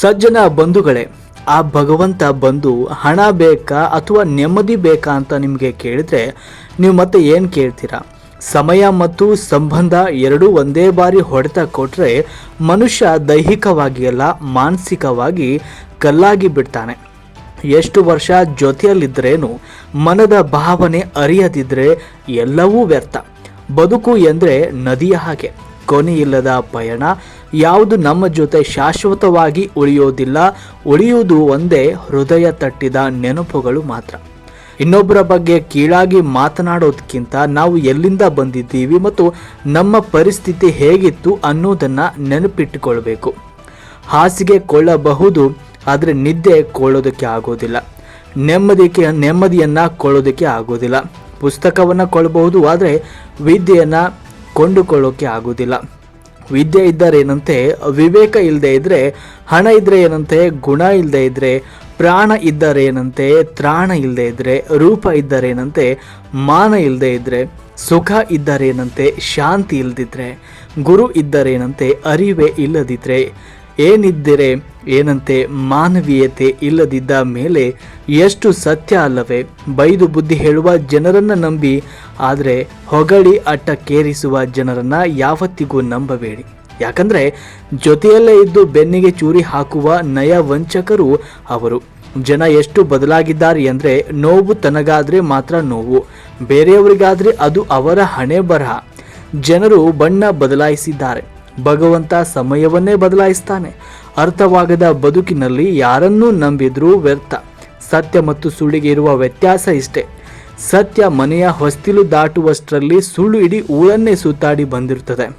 ಸಜ್ಜನ ಬಂಧುಗಳೇ, ಆ ಭಗವಂತ ಬಂದು ಹಣ ಬೇಕಾ ಅಥವಾ ನೆಮ್ಮದಿ ಬೇಕಾ ಅಂತ ನಿಮಗೆ ಕೇಳಿದ್ರೆ ನೀವು ಮತ್ತೆ ಏನು ಕೇಳ್ತೀರಾ? ಸಮಯ ಮತ್ತು ಸಂಬಂಧ ಎರಡೂ ಒಂದೇ ಬಾರಿ ಹೊಡೆತ ಕೊಟ್ಟರೆ ಮನುಷ್ಯ ದೈಹಿಕವಾಗಿ ಅಲ್ಲ ಮಾನಸಿಕವಾಗಿ ಕಲ್ಲಾಗಿ ಬಿಡ್ತಾನೆ. ಎಷ್ಟು ವರ್ಷ ಜೊತೆಯಲ್ಲಿದ್ದರೇನು ಮನದ ಭಾವನೆ ಅರಿಯದಿದ್ದರೆ ಎಲ್ಲವೂ ವ್ಯರ್ಥ. ಬದುಕು ಎಂದರೆ ನದಿಯ ಹಾಗೆ. ಕೊನೆಯಿಲ್ಲದ ಪಯಣ ಯಾವುದು ನಮ್ಮ ಜೊತೆ ಶಾಶ್ವತವಾಗಿ ಉಳಿಯೋದಿಲ್ಲ, ಉಳಿಯುವುದು ಒಂದೇ ಹೃದಯ ತಟ್ಟಿದ ನೆನಪುಗಳು ಮಾತ್ರ. ಇನ್ನೊಬ್ಬರ ಬಗ್ಗೆ ಕೀಳಾಗಿ ಮಾತನಾಡೋದಕ್ಕಿಂತ ನಾವು ಎಲ್ಲಿಂದ ಬಂದಿದ್ದೀವಿ ಮತ್ತು ನಮ್ಮ ಪರಿಸ್ಥಿತಿ ಹೇಗಿತ್ತು ಅನ್ನೋದನ್ನು ನೆನಪಿಟ್ಟುಕೊಳ್ಬೇಕು. ಹಾಸಿಗೆ ಕೊಳ್ಳಬಹುದು, ಆದರೆ ನಿದ್ದೆ ಕೊಳ್ಳೋದಕ್ಕೆ ಆಗೋದಿಲ್ಲ. ನೆಮ್ಮದಿಗೆ ನೆಮ್ಮದಿಯನ್ನು ಕೊಳ್ಳೋದಕ್ಕೆ ಆಗೋದಿಲ್ಲ. ಪುಸ್ತಕವನ್ನು ಕೊಳ್ಳಬಹುದು, ಆದರೆ ವಿದ್ಯೆಯನ್ನು ಕೊಂಡುಕೊಳ್ಳೋಕೆ ಆಗೋದಿಲ್ಲ. ವಿದ್ಯೆ ಇದ್ದರೇನಂತೆ ವಿವೇಕ ಇಲ್ಲದೆ ಇದ್ದರೆ ಹಣ ಇದ್ದರೆ ಏನಂತೆ, ಗುಣ ಇಲ್ಲದೆ ಇದ್ದರೆ ಪ್ರಾಣ ಇದ್ದರೆ ಏನಂತೆ, ತ್ರಾಣ ಇಲ್ಲದೆ ಇದ್ದರೆ ರೂಪ ಇದ್ದರೆ ಏನಂತೆ, ಮಾನ ಇಲ್ಲದೆ ಇದ್ದರೆ ಸುಖ ಇದ್ದರೆ ಏನಂತೆ, ಶಾಂತಿ ಇಲ್ಲದಿದ್ದರೆ ಗುರು ಇದ್ದರೆ ಏನಂತೆ, ಅರಿವೆ ಇಲ್ಲದಿದ್ದರೆ ಏನಿದ್ದರೆ ಏನಂತೆ, ಮಾನವೀಯತೆ ಇಲ್ಲದಿದ್ದ ಮೇಲೆ ಎಷ್ಟು ಸತ್ಯ ಅಲ್ಲವೇ? ಬೈದು ಬುದ್ಧಿ ಹೇಳುವ ಜನರನ್ನು ನಂಬಿ ಆದರೆ ಹೊಗಳಿ ಅಟ್ಟಕ್ಕೇರಿಸುವ ಜನರನ್ನು ಯಾವತ್ತಿಗೂ ನಂಬಬೇಡಿ. ಯಾಕಂದರೆ ಜೊತೆಯಲ್ಲೇ ಇದ್ದು ಬೆನ್ನಿಗೆ ಚೂರಿ ಹಾಕುವ ನಯ ವಂಚಕರು ಅವರು. ಜನ ಎಷ್ಟು ಬದಲಾಗಿದ್ದಾರೆ ಅಂದರೆ ನೋವು ತನಗಾದರೆ ಮಾತ್ರ ನೋವು. ಬೇರೆಯವರಿಗಾದರೆ ಅದು ಅವರ ಹಣೆ ಬರಹ. ಜನರು ಬಣ್ಣ ಬದಲಾಯಿಸಿದ್ದಾರೆ. ಭಗವಂತ ಸಮಯವನ್ನೇ ಬದಲಾಯಿಸ್ತಾನೆ. ಅರ್ಥವಾಗದ ಬದುಕಿನಲ್ಲಿ ಯಾರನ್ನೂ ನಂಬಿದ್ರೂ ವ್ಯರ್ಥ. ಸತ್ಯ ಮತ್ತು ಸುಳ್ಳಿಗೆ ಇರುವ ವ್ಯತ್ಯಾಸ ಇಷ್ಟೇ. ಸತ್ಯ ಮನೆಯ ಹೊಸ್ತಿಲು ದಾಟುವಷ್ಟರಲ್ಲಿ ಸುಳ್ಳು ಇಡೀ ಊರನ್ನೇ ಸುತ್ತಾಡಿ ಬಂದಿರುತ್ತದೆ.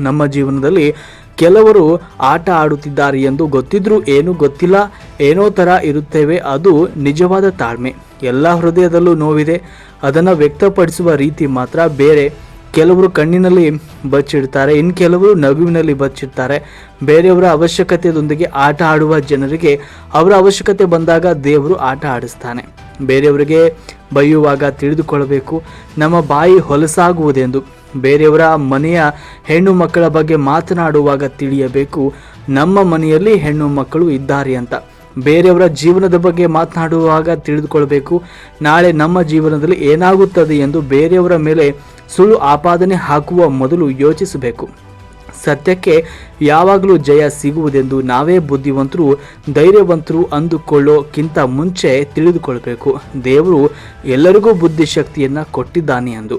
ನಮ್ಮ ಜೀವನದಲ್ಲಿ ಕೆಲವರು ಆಟ ಆಡುತ್ತಿದ್ದಾರೆ ಎಂದು ಗೊತ್ತಿದ್ರೂ ಏನೂ ಗೊತ್ತಿಲ್ಲ, ಏನೋ ಥರ ಇರುತ್ತೇವೆ, ಅದು ನಿಜವಾದ ತಾಳ್ಮೆ. ಎಲ್ಲ ಹೃದಯದಲ್ಲೂ ನೋವಿದೆ, ಅದನ್ನು ವ್ಯಕ್ತಪಡಿಸುವ ರೀತಿ ಮಾತ್ರ ಬೇರೆ. ಕೆಲವರು ಕಣ್ಣಿನಲ್ಲಿ ಬಚ್ಚಿಡ್ತಾರೆ ಇನ್ನು ಕೆಲವರು ನಗುವಿನಲ್ಲಿ ಬಚ್ಚಿಡ್ತಾರೆ. ಬೇರೆಯವರ ಅವಶ್ಯಕತೆಯೊಂದಿಗೆ ಆಟ ಆಡುವ ಜನರಿಗೆ ಅವರ ಅವಶ್ಯಕತೆ ಬಂದಾಗ ದೇವರು ಆಟ ಆಡಿಸ್ತಾನೆ. ಬೇರೆಯವರಿಗೆ ಬೈಯುವಾಗ ತಿಳಿದುಕೊಳ್ಳಬೇಕು. ನಮ್ಮ ಬಾಯಿ ಹೊಲಸಾಗುವುದೆಂದು. ಬೇರೆಯವರ ಮನೆಯ ಹೆಣ್ಣು ಮಕ್ಕಳ ಬಗ್ಗೆ ಮಾತನಾಡುವಾಗ ತಿಳಿಯಬೇಕು. ನಮ್ಮ ಮನೆಯಲ್ಲಿ ಹೆಣ್ಣು ಮಕ್ಕಳು ಇದ್ದಾರೆ ಅಂತ. ಬೇರೆಯವರ ಜೀವನದ ಬಗ್ಗೆ ಮಾತನಾಡುವಾಗ ತಿಳಿದುಕೊಳ್ಬೇಕು ನಾಳೆ ನಮ್ಮ ಜೀವನದಲ್ಲಿ ಏನಾಗುತ್ತದೆ ಎಂದು ಬೇರೆಯವರ ಮೇಲೆ ಸುಳ್ಳು ಆಪಾದನೆ ಹಾಕುವ ಮೊದಲು ಯೋಚಿಸಬೇಕು. ಸತ್ಯಕ್ಕೆ ಯಾವಾಗಲೂ ಜಯ ಸಿಗುವುದೆಂದು ನಾವೇ ಬುದ್ಧಿವಂತರು, ಧೈರ್ಯವಂತರು ಅಂದುಕೊಳ್ಳೋಕ್ಕಿಂತ ಮುಂಚೆ ತಿಳಿದುಕೊಳ್ಬೇಕು. ದೇವರು ಎಲ್ಲರಿಗೂ ಬುದ್ಧಿಶಕ್ತಿಯನ್ನು ಕೊಟ್ಟಿದ್ದಾನೆ ಎಂದು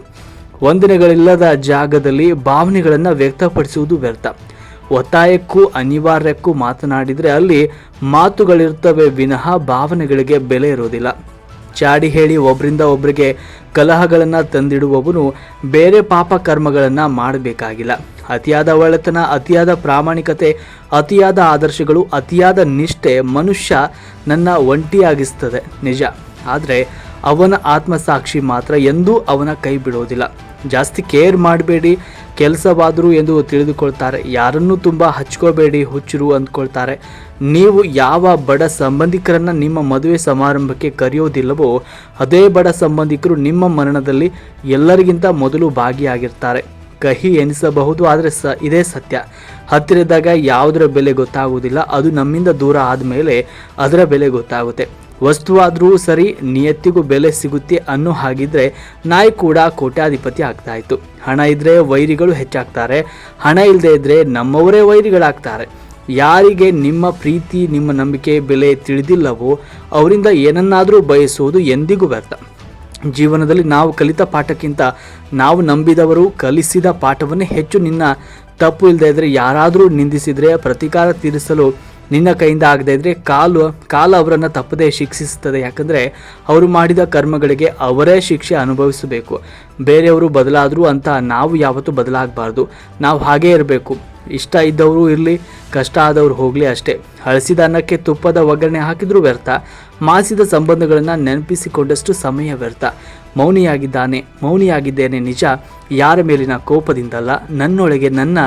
ವಂದನೆಗಳಿಲ್ಲದ ಜಾಗದಲ್ಲಿ ಭಾವನೆಗಳನ್ನು ವ್ಯಕ್ತಪಡಿಸುವುದು ವ್ಯರ್ಥ. ಒತ್ತಾಯಕ್ಕೂ ಅನಿವಾರ್ಯಕ್ಕೂ ಮಾತನಾಡಿದರೆ ಅಲ್ಲಿ ಮಾತುಗಳಿರ್ತವೆ ವಿನಃ ಭಾವನೆಗಳಿಗೆ ಬೆಲೆ ಇರೋದಿಲ್ಲ. ಚಾಡಿ ಹೇಳಿ ಒಬ್ಬರಿಂದ ಒಬ್ಬರಿಗೆ ಕಲಹಗಳನ್ನು ತಂದಿಡುವವನು ಬೇರೆ ಪಾಪ ಕರ್ಮಗಳನ್ನು ಮಾಡಬೇಕಾಗಿಲ್ಲ. ಅತಿಯಾದ ಒಳ್ಳೆತನ ಅತಿಯಾದ ಪ್ರಾಮಾಣಿಕತೆ, ಅತಿಯಾದ ಆದರ್ಶಗಳು, ಅತಿಯಾದ ನಿಷ್ಠೆ ಮನುಷ್ಯ ನನ್ನ ಒಂಟಿಯಾಗಿಸ್ತದೆ. ನಿಜ. ಆದರೆ ಅವನ ಆತ್ಮಸಾಕ್ಷಿ ಮಾತ್ರ ಎಂದೂ ಅವನ ಕೈ ಬಿಡೋದಿಲ್ಲ. ಜಾಸ್ತಿ ಕೇರ್ ಮಾಡಬೇಡಿ ಕೆಲಸವಾದರು ಎಂದು ತಿಳಿದುಕೊಳ್ತಾರೆ. ಯಾರನ್ನು ತುಂಬ ಹಚ್ಕೋಬೇಡಿ, ಹುಚ್ಚರು ಅಂದ್ಕೊಳ್ತಾರೆ. ನೀವು ಯಾವ ಬಡ ಸಂಬಂಧಿಕರನ್ನು ನಿಮ್ಮ ಮದುವೆ ಸಮಾರಂಭಕ್ಕೆ ಕರೆಯೋದಿಲ್ಲವೋ, ಅದೇ ಬಡ ಸಂಬಂಧಿಕರು ನಿಮ್ಮ ಮರಣದಲ್ಲಿ ಎಲ್ಲರಿಗಿಂತ ಮೊದಲು ಭಾಗಿಯಾಗಿರ್ತಾರೆ. ಕಹಿ ಎನಿಸಬಹುದು, ಆದರೆ ಸ, ಇದೇ ಸತ್ಯ. ಹತ್ತಿರದಾಗ ಯಾವುದರ ಬೆಲೆ ಗೊತ್ತಾಗುವುದಿಲ್ಲ. ಅದು ನಮ್ಮಿಂದ ದೂರ ಆದಮೇಲೆ ಅದರ ಬೆಲೆ ಗೊತ್ತಾಗುತ್ತೆ. ವಸ್ತುವಾದರೂ ಸರಿ ನಿಯತ್ತಿಗೂ ಬೆಲೆ ಸಿಗುತ್ತೆ ಅನ್ನೋ ಹಾಗಿದ್ರೆ ನಾಯಿ ಕೂಡ ಕೋಟ್ಯಾಧಿಪತಿ ಆಗ್ತಾ ಇತ್ತು. ಹಣ ಇದ್ದರೆ ವೈರಿಗಳು ಹೆಚ್ಚಾಗ್ತಾರೆ, ಹಣ ಇಲ್ಲದೆ ಇದ್ದರೆ ನಮ್ಮವರೇ ವೈರಿಗಳಾಗ್ತಾರೆ. ಯಾರಿಗೆ ನಿಮ್ಮ ಪ್ರೀತಿ, ನಿಮ್ಮ ನಂಬಿಕೆ ಬೆಲೆ ತಿಳಿದಿಲ್ಲವೋ ಅವರಿಂದ ಏನನ್ನಾದರೂ ಬಯಸುವುದು ಎಂದಿಗೂ ವ್ಯರ್ಥ. ಜೀವನದಲ್ಲಿ ನಾವು ಕಲಿತ ಪಾಠಕ್ಕಿಂತ ನಾವು ನಂಬಿದವರು ಕಲಿಸಿದ ಪಾಠವನ್ನೇ ಹೆಚ್ಚು ನಿನ್ನ ತಪ್ಪು ಇಲ್ಲದೆ ಇದ್ದರೆ ಯಾರಾದರೂ ನಿಂದಿಸಿದರೆ ಪ್ರತಿಕಾರ ತೀರಿಸಲು ನಿನ್ನ ಕೈಯಿಂದ ಆಗದೇ ಇದ್ದರೆ ಕಾಲು, ಕಾಲ ಅವರನ್ನು ತಪ್ಪದೇ ಶಿಕ್ಷಿಸುತ್ತದೆ. ಯಾಕಂದರೆ ಅವರು ಮಾಡಿದ ಕರ್ಮಗಳಿಗೆ ಅವರೇ ಶಿಕ್ಷೆ ಅನುಭವಿಸಬೇಕು. ಬೇರೆಯವರು ಬದಲಾದರೂ ಅಂತ ನಾವು ಯಾವತ್ತೂ ಬದಲಾಗಬಾರ್ದು. ನಾವು ಹಾಗೇ ಇರಬೇಕು. ಇಷ್ಟ ಇದ್ದವರು ಇರಲಿ, ಕಷ್ಟ ಆದವರು ಹೋಗಲಿ ಅಷ್ಟೇ. ಹಳಸಿದ ಅನ್ನಕ್ಕೆ ತುಪ್ಪದ ಒಗ್ಗರಣೆ ಹಾಕಿದ್ರೂ ವ್ಯರ್ಥ. ಮಾಸಿದ ಸಂಬಂಧಗಳನ್ನು ನೆನಪಿಸಿಕೊಂಡಷ್ಟು ಸಮಯ ವ್ಯರ್ಥ. ಮೌನಿಯಾಗಿದ್ದಾನೆ, ಮೌನಿಯಾಗಿದ್ದೇನೆ ನಿಜ. ಯಾರ ಮೇಲಿನ ಕೋಪದಿಂದಲ್ಲ, ನನ್ನೊಳಗೆ ನನ್ನ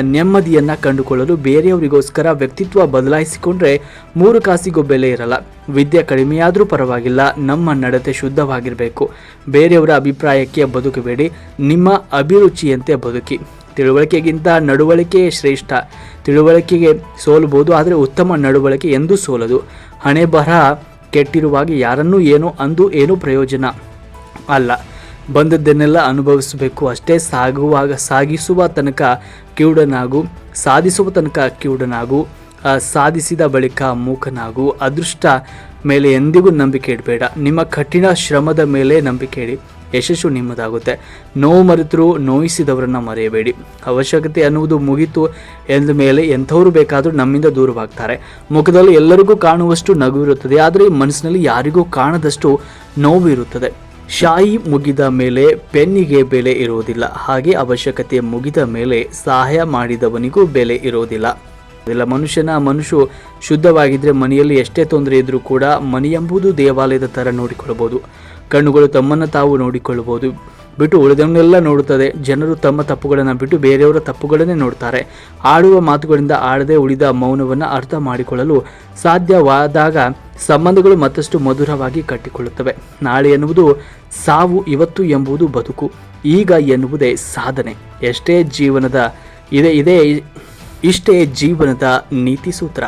ನೆಮ್ಮದಿಯನ್ನು ಕಂಡುಕೊಳ್ಳಲು ಬೇರೆಯವರಿಗೋಸ್ಕರ ವ್ಯಕ್ತಿತ್ವ ಬದಲಾಯಿಸಿಕೊಂಡ್ರೆ ಮೂರು ಕಾಸಿಗೂ ಬೆಲೆ ಇರಲ್ಲ. ವಿದ್ಯೆ ಕಡಿಮೆಯಾದರೂ ಪರವಾಗಿಲ್ಲ. ನಮ್ಮ ನಡತೆ ಶುದ್ಧವಾಗಿರಬೇಕು. ಬೇರೆಯವರ ಅಭಿಪ್ರಾಯಕ್ಕೆ ಬದುಕಬೇಡಿ. ನಿಮ್ಮ ಅಭಿರುಚಿಯಂತೆ ಬದುಕಿ. ತಿಳುವಳಿಕೆಗಿಂತ ನಡವಳಿಕೆಯೇ ಶ್ರೇಷ್ಠ. ತಿಳುವಳಿಕೆಗೆ ಸೋಲಬಹುದು ಆದರೆ ಉತ್ತಮ ನಡವಳಿಕೆ ಎಂದೂ ಸೋಲದು. ಹಣೆ ಬರಹ ಕೆಟ್ಟಿರುವಾಗ ಯಾರನ್ನೂ ಏನು ಅಂದು ಏನೂ ಪ್ರಯೋಜನ ಅಲ್ಲ. ಬಂದದ್ದನ್ನೆಲ್ಲ ಅನುಭವಿಸಬೇಕು. ಅಷ್ಟೇ ಸಾಗುವಾಗ ಸಾಗಿಸುವ ತನಕ ಕಿವುಡನಾಗು, ಸಾಧಿಸುವ ತನಕ ಕಿವುಡನಾಗು ಸಾಧಿಸಿದ ಬಳಿಕ ಮೂಕನಾಗು. ಅದೃಷ್ಟ ಮೇಲೆ ಎಂದಿಗೂ ನಂಬಿಕೆ ಇಡಬೇಡ. ನಿಮ್ಮ ಕಠಿಣ ಶ್ರಮದ ಮೇಲೆ ನಂಬಿಕೆ ಇಡಿ. ಯಶಸ್ಸು ನಿಮ್ಮದಾಗುತ್ತೆ. ನೋವು ಮರೆತರೂ ನೋಯಿಸಿದವರನ್ನು ಮರೆಯಬೇಡಿ. ಅವಶ್ಯಕತೆ ಅನ್ನುವುದು ಮುಗಿತು ಎಂದ ಮೇಲೆ ಎಂಥವರು ಬೇಕಾದರೂ ನಮ್ಮಿಂದ ದೂರವಾಗ್ತಾರೆ. ಮುಖದಲ್ಲಿ ಎಲ್ಲರಿಗೂ ಕಾಣುವಷ್ಟು ನಗು ಇರುತ್ತದೆ ಆದರೆ ಮನಸ್ಸಿನಲ್ಲಿ ಯಾರಿಗೂ ಕಾಣದಷ್ಟು ನೋವು ಇರುತ್ತದೆ ಶಾಯಿ ಮುಗಿದ ಮೇಲೆ ಪೆನ್ನಿಗೆ ಬೆಲೆ ಇರುವುದಿಲ್ಲ. ಹಾಗೆ ಅವಶ್ಯಕತೆ ಮುಗಿದ ಮೇಲೆ ಸಹಾಯ ಮಾಡಿದವನಿಗೂ ಬೆಲೆ ಇರುವುದಿಲ್ಲ. ಇಲ್ಲ ಮನುಷ್ಯನ ಮನುಷ್ಯ ಶುದ್ಧವಾಗಿದ್ದರೆ ಮನೆಯಲ್ಲಿ ಎಷ್ಟೇ ತೊಂದರೆ ಇದ್ದರೂ ಕೂಡ ಮನೆಯೆಂಬುದು ದೇವಾಲಯದ ಥರ ನೋಡಿಕೊಳ್ಳಬಹುದು. ಕಣ್ಣುಗಳು ತಮ್ಮನ್ನು ತಾವು ನೋಡಿಕೊಳ್ಳಬಹುದು. ಬಿಟ್ಟು ಉಳಿದವನ್ನೆಲ್ಲ ನೋಡುತ್ತದೆ. ಜನರು ತಮ್ಮ ತಪ್ಪುಗಳನ್ನು ಬಿಟ್ಟು ಬೇರೆಯವರ ತಪ್ಪುಗಳನ್ನೇ ನೋಡ್ತಾರೆ. ಆಡುವ ಮಾತುಗಳಿಂದ ಆಡದೆ ಉಳಿದ ಮೌನವನ್ನು ಅರ್ಥ ಮಾಡಿಕೊಳ್ಳಲು ಸಾಧ್ಯವಾದಾಗ ಸಂಬಂಧಗಳು ಮತ್ತಷ್ಟು ಮಧುರವಾಗಿ ಕಟ್ಟಿಕೊಳ್ಳುತ್ತವೆ. ನಾಳೆ ಎನ್ನುವುದು ಸಾವು ಇವತ್ತು ಎಂಬುದು ಬದುಕು. ಈಗ ಎನ್ನುವುದೇ ಸಾಧನೆ. ಎಷ್ಟೇ ಜೀವನದ ಇದೆ, ಇದೇ ಇಷ್ಟೇ ಜೀವನದ ನೀತಿ ಸೂತ್ರ.